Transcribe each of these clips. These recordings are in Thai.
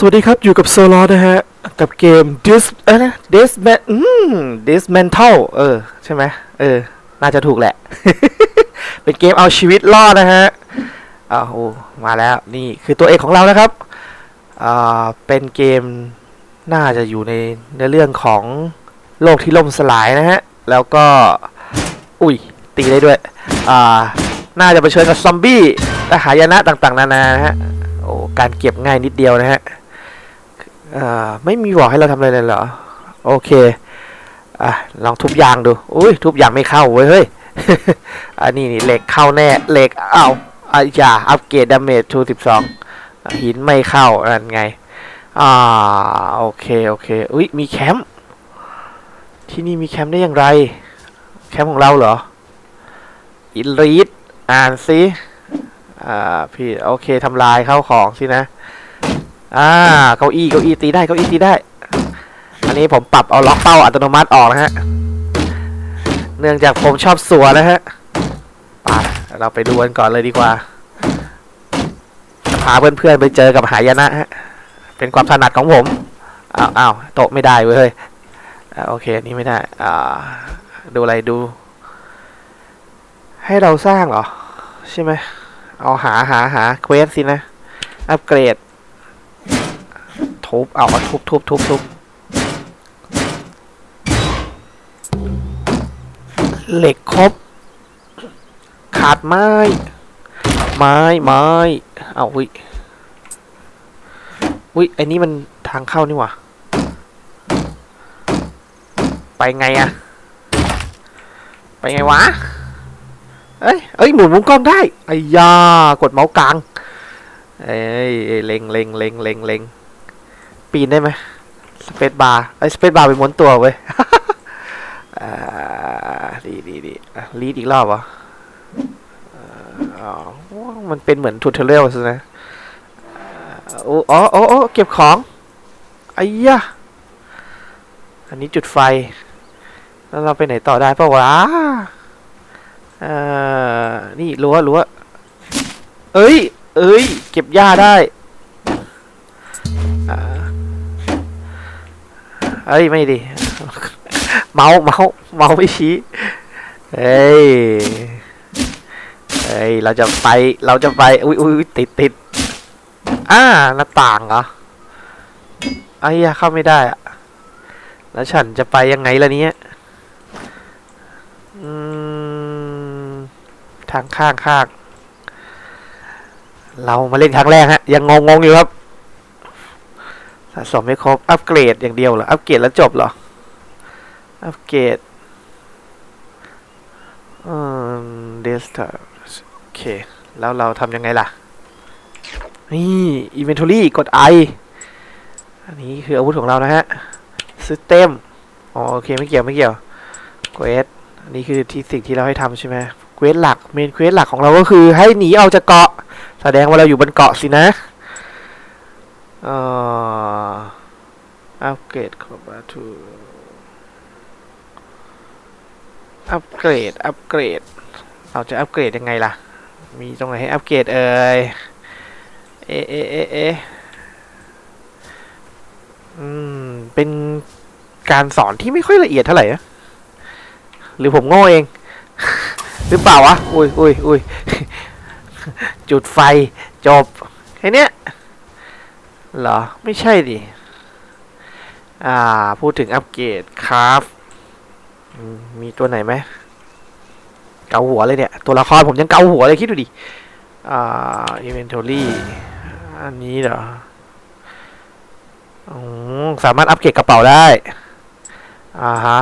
สวัสดีครับ อยู่กับโซลอนะฮะ กับเกม Dis เอ้ยนะ Disman อืม Dismantle เออ ใช่ไหมเออ น่าจะถูกแหละ เป็นเกมเอาชีวิตรอดนะฮะอ้าวโอ้มาแล้ว นี่คือตัวเอกของเรานะครับอ่าเป็นเกมน่าจะอยู่ในในเรื่องของโลกที่ล่มสลายนะฮะ แล้วก็ อุ้ย ตีได้ด้วย อ่า น่าจะไปเชิญกับซอมบี้และหายนะต่างๆ นานานะฮะโอ้การเก็บง่ายนิดเดียวนะฮะ อ่าไม่มีบอกให้เราทำอะไรเลยเหรอ โอเค อะ ลองทุบยางดู อุ้ยทุบยางไม่เข้าเว้ย เฮ้ย อันนี้นี่เหล็กเข้าแน่ เหล็กเอ้าอะอย่า อัปเกรดดาเมจทูสิบสองหินไม่เข้านั่นไง อ่า โอเค โอเค อุ้ยมีแคมป์ ที่นี่มีแคมป์ได้อย่างไร แคมป์ของเราเหรอ อินรีดอ่านสิ อ่า พี่ โอเคทำลายเข้าของสินะ อ่าเก้าอี้เก้าอี้ตีได้เก้าอี้ตีได้ อันนี้ผมปรับเอาล็อกเป้าอัตโนมัติออกนะฮะ เนื่องจากผมชอบสัวนะฮะไปเราไปดูกันก่อนเลยดีกว่าจะพาเพื่อนๆไปเจอกับหายนะฮะ เป็นความถนัดของผมอ้าวอ้าวโต๊ะไม่ได้เว้ยโอเคอันนี้ไม่ได้อ่าดูอะไรดู ให้เราสร้างเหรอ ใช่ไหมเอาหาหาหาเควสสินะ อัปเกรด ทุบ เอาเอาทุบทุบทุบทุบเหล็กครบ ขาดไม้ ไม้ไม้ เอาวิวิไอ้นี่มันทางเข้านี่หว่า ไปไงอะไปไงวะ เอ้ย เอ้ย หมุนมุมกล้องได้ไอ้ยากดเมาส์กลาง เอ้ยเล็งเล็งเล็งเล็งเล็ง ปีนได้ไหมสเปซบาร์ไอ้สเปซบาร์เป็นม้วนตัวเว้ยอ่าดีดีดีอะรีดอีกรอบเหรออ่าอ๋อมันเป็นเหมือนทูเทเรียลสินะโอ้อ๋ออ๋ออ๋อเก็บของไอ้ยะอันนี้จุดไฟ แล้วเราไปไหนต่อได้ปะวะอ่านี่รั้วรั้วเอ้ย เอ้ย เก็บหญ้าได้ เอ้ยไม่ดิเมาส์เมาส์เมาส์ไม่ชี้เอ้ยเอ้ยเราจะไปเราจะไปอุ้ยอุ้ยติดติดอ่าหน้าต่างเหรอไอ้ยาเข้าไม่ได้อะแล้วฉันจะไปยังไงล่ะเนี้ยทางข้างข้างเรามาเล่นครั้งแรกฮะ ยังงงงอยู่ครับ สะสมไม่ครบ อัปเกรดอย่างเดียวเหรอ อัปเกรดแล้วจบเหรอ อัปเกรดอืมเดสก์โอเค แล้วเราทำยังไงล่ะ นี่ Inventory กด I อันนี้คืออาวุธของเรานะฮะ System อ๋อโอเคไม่เกี่ยวไม่เกี่ยว Quest อันนี้คือที่สิ่งที่เราให้ทำใช่ไหมเควสหลักเมนเควสหลักของเราก็คือให้หนีออกจากเกาะ แสดงว่าเราอยู่บนเกาะสินะเอ่อ อัปเกรดคอมบาทูอัปเกรด อัปเกรด เราจะอัปเกรดยังไงล่ะ มีตรงไหนให้อัปเกรดเอ่ย เอเอเอเออืม เป็นการสอนที่ไม่ค่อยละเอียดเท่าไหร่นะหรือผมโง่เอง หรือเปล่าวะ อุ้ยอุ้ยอุ้ยจุดไฟ จบ แค่เนี้ยเหรอ ไม่ใช่ดิ อ่า พูดถึงอัปเกรดครับมีตัวไหนไหมเกาหัวเลยเนี่ย ตัวละครผมยังเกาหัวเลยคิดดูดิ อ่า inventory อันนี้เหรออสามารถอัปเกรดกระเป๋าได้ อ่าฮะ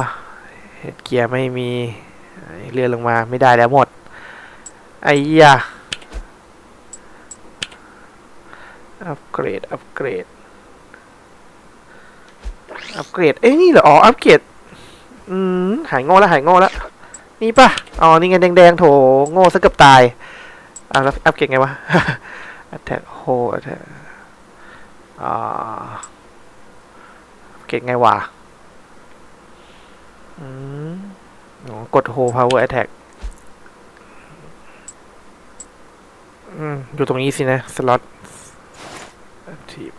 เฮดเกียร์ไม่มีเลื่อนลงมาไม่ได้แล้วหมด ไอ้ยาอัปเกรด อัปเกรด อัปเกรด เอ้ยนี่เหรอ อ๋อ อัปเกรด อืม หายโง่แล้ว หายโง่แล้ว นี่ปะอ๋อ นี่ไงแดงๆ โถ โง่ซะเกือบตายอะแล้วอัปเกรดไงวะ attack hold attack อ่าเกรดไงวะ อืมอ๋อกด hold power attack อืมอยู่ตรงนี้สินะ สล็อต active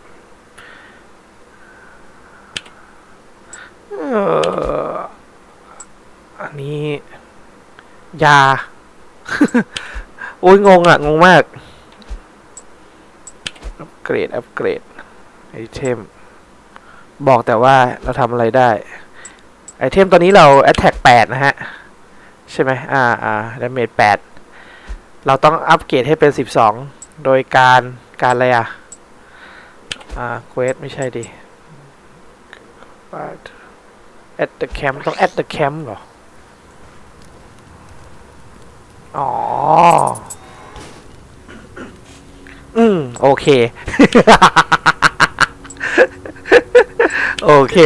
อันนี้ ยา โอ้ยงงอะงงมาก อัปเกรด อัปเกรด ไอเทม บอกแต่ว่าเราทำอะไรได้ ไอเทมตอนนี้เรา Attack 8นะฮะ ใช่ไหมอ่าอ่า Damage 8เราต้องอัปเกรดให้เป็น12โดยการการอะไรอะ อ่าเควสไม่ใช่ดิ But at the camp ต้อง at the camp เหรอ อ๋อ อืม โอเค โอเค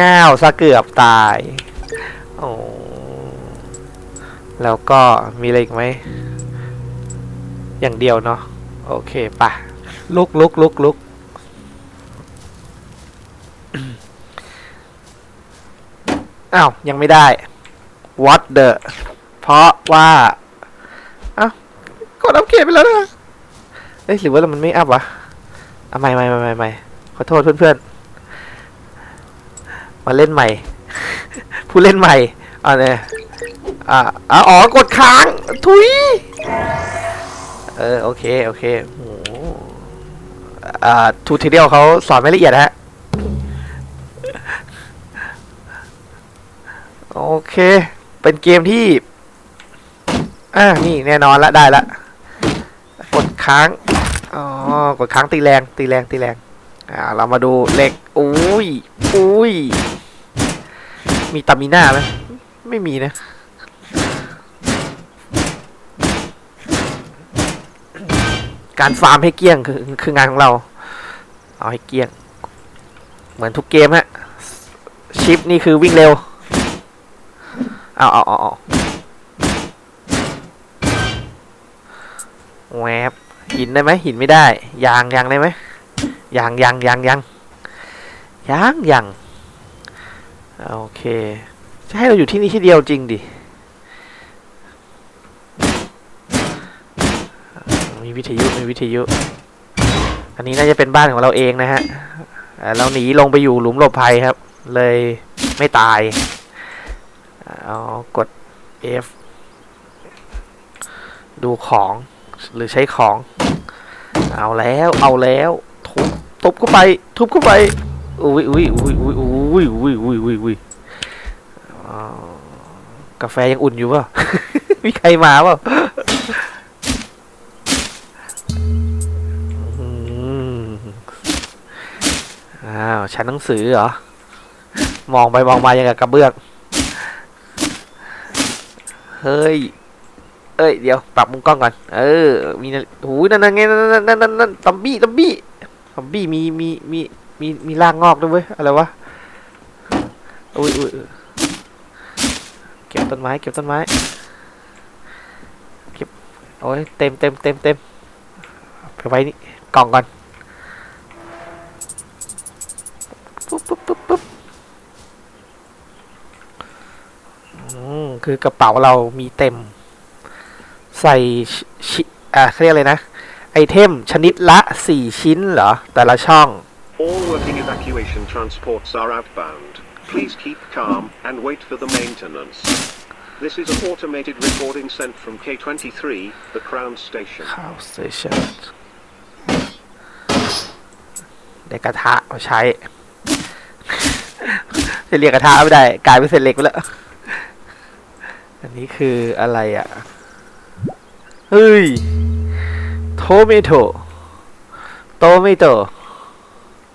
ง่าวซะเกือบตาย โอ้แล้วก็มีอะไรอีกไหม อย่างเดียวเนาะ โอเคป่ะ ลุกลุกลุกลุก อ้าวยังไม่ได้ what the เพราะว่าอ้าวกดอัปเกรดไปแล้วนะเอ้ยหรือว่ามันไม่อัพวะเอะไม่ไม่ไม่ไม่ไม่ขอโทษเพื่อนๆ มาเล่นใหม่ ผู้เล่นใหม่อ่าเนี่ยอ่าอะอ๋อกดค้างทุยเออโอเค โอเคโหอ่าทูทีเดียวเขาสอนไม่ละเอียดนะฮะ โอเค เป็นเกมที่ อ่านี่แน่นอนละได้ละ กดค้าง อ๋อ กดค้างตีแรง ตีแรง ตีแรง อ่า เรามาดูเหล็ก อุ้ย อุ้ย มีตามีหน้าไหมไม่มีนะการฟาร์มให้เกลี้ยงคือคืองานของเรา เอาให้เกลี้ยง เหมือนทุกเกมฮะ ชิปนี่คือวิ่งเร็ว เอาเอาเอาเอาแวบหินได้ไหมหินไม่ได้ ยางยางได้ไหมยางยางยางยางยางยางโอเค จะให้เราอยู่ที่นี่ที่เดียวจริงดิ มีวิทยุ มีวิทยุ อันนี้น่าจะเป็นบ้านของเราเองนะฮะเอ่อเราหนีลงไปอยู่หลุมหลบภัยครับ เลยไม่ตาย เอากด F ดูของหรือใช้ของ เอาแล้วเอาแล้วทุบทุบเข้าไปทุบเข้าไปอุ้ยอุ้ยอุ้ยอุ้ยอุ้ยอุ้ยอุ้ยอุ้ยอุ้ยอ้าวกาแฟยังอุ่นอยู่เปล่ามีใครมาเปล่าอ้าวชั้นหนังสือเหรอ มองไปมองมายังกับกระเบื้อง เฮ้ย เอ้ย เดี๋ยว ปรับมุมกล้องก่อน เออ มีนะหูยนั่นนั่นไงนั่นนั่นนั่นนั่นนั่นตัมบี้ตัมบี้ตัมบี้มี มี มี มี มีร่ากงอกด้วยเว้ย อะไรวะอุ้ยอุ้ยอุ้ยเก็บต้นไม้ เก็บต้นไม้ เก็บ โอ้ย เต็มเต็มเต็มเต็มไปไว้นี่ กล่องก่อน คือกระเป๋าเรามีเต็ม ใส่ชิชิอ่าเขาเรียกอะไรนะ ไอเทมชนิดละสี่ชิ้นเหรอ แต่ละช่อง All working evacuation transports are outbound. Please keep calm and wait for the maintenance. This is an automated recording sent from K23, the Crown Station. ข้าวสเตชันได้กระทะมาใช้ จะเรียกกระทะไม่ได้ กลายเป็นเศษเหล็กไปแล้ว อันนี้คืออะไรอะ เฮ้ยโทเมโตโตเมโต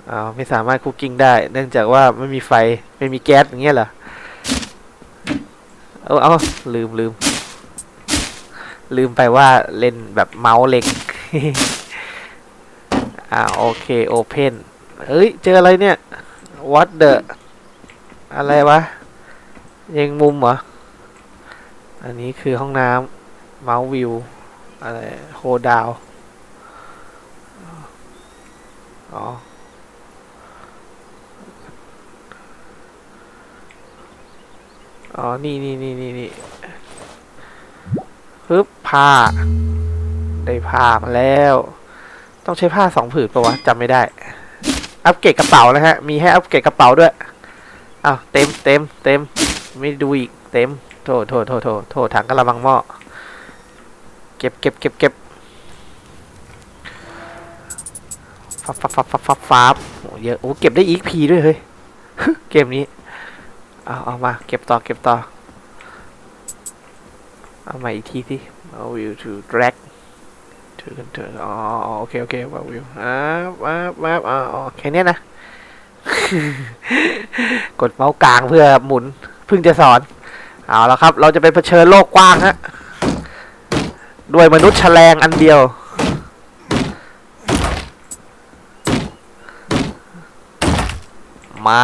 อ้าวไม่สามารถคุกกิ้งได้ เนื่องจากว่าไม่มีไฟ ไม่มีแก๊สอย่างเงี้ยเหรอ เอาเอาลืมลืม ลืมไปว่าเล่นแบบเมาส์เล็ก อ่าโอเคโอเพนเอ้ย เจออะไรเนี่ย what the อะไรวะ ยังมุมเหรอ อันนี้คือห้องน้ำเมาส์วิวอะไรโฮดาวอ๋ออ๋อ นี่นี่นี่นี่นี่ปึ๊บผ้า ได้ผ้ามาแล้ว ต้องใช้ผ้าสองผืนปะวะจำไม่ได้ อัปเกรดกระเป๋านะฮะ มีให้อัปเกรดกระเป๋าด้วยอ้าวเต็มเต็มเต็ม ไม่ดูอีก เต็ม โถโถโถโถโถถังกระมังหม้อเก็บเก็บเก็บเก็บฟับฟับฟับฟับฟับฟับโอ้เยอะโอ้เก็บได้อีกพีด้วยเฮ้ยเกมนี้เอาเอามาเก็บต่อเก็บต่อเอามาอีกทีสิเอา will to drag ถือกันเถอะอ๋ออ๋อโอเคโอเคว่าวิวอ่าว้าว้าอ๋ออ๋อแค่เนี้ยนะ กดเมาส์กลางเพื่อหมุนเพิ่งจะสอน เอาแล้วครับ เราจะไปเผชิญโลกกว้างฮะด้วยมนุษย์แฉลงอันเดียว มา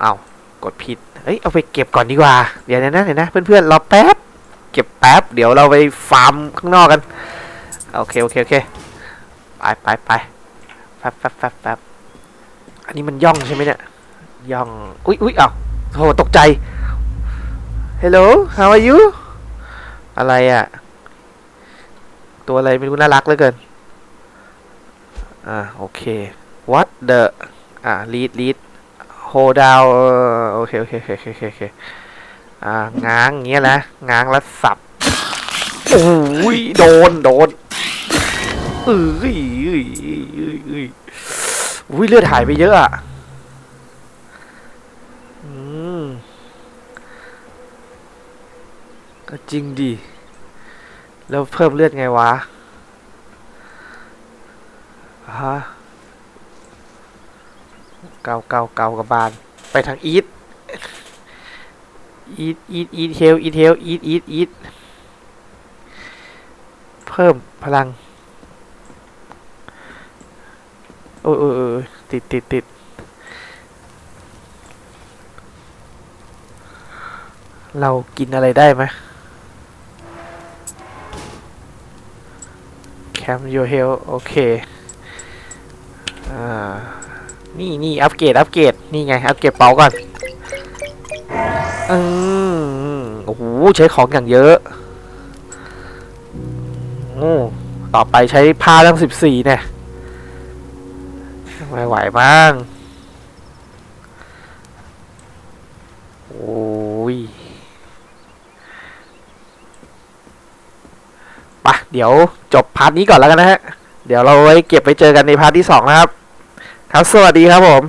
เอากดผิดเอ้ยเอาไปเก็บก่อนดีกว่า เดี๋ยวนะเดี๋ยวนะเพื่อนๆรอแป๊บ เก็บแป๊บ เดี๋ยวเราไปฟาร์มข้างนอกกัน โอเค โอเค โอเค ไปไปไปแป๊บแป๊บแป๊บแป๊บอันนี้มันย่องใช่ไหมเนี่ย ย่อง อุ๊ยอุ๊ยเอ้าโหตกใจ Hello how are you อะไรอะตัวอะไรไม่รู้น่ารักเหลือเกิน อ่าโอเค what the อ่า lead lead hold down โอเคโอเคโอเคโอเคโอเคโอเคอ่าง้างอย่างเงี้ยนะง้างแล้วสับโอ้ยโดนโดนเอ้ยเอ้ยเอ้ยเอ้ยเอ้ยอุ้ยเลือดหายไปเยอะอะอืม ก็จริงดิ แล้วเพิ่มเลือดไงวะ ฮะ เกาเกาเกากระบาลไปทางอีทอีทอีทอีทเฮลอีทเฮลอีทอีทอีทเพิ่มพลัง โอ้ยโอ้ยติดติดติดเรากินอะไรได้ไหม Cam your health โอเคอ่านี่นี่อัปเกรดอัปเกรดนี่ไงอัปเกรดเป๋าก่อนอืมโอ้โหใช้ของอย่างเยอะโอ้ต่อไปใช้ผ้าตั้งสิบสี่เนี่ยไม่ไหวบ้าง โอ้ยไปะ เดี๋ยวจบพาร์ทนี้ก่อนแล้วกันนะฮะ เดี๋ยวเราไว้เก็บไปเจอกันในพาร์ทที่สองนะครับ ครับสวัสดีครับผม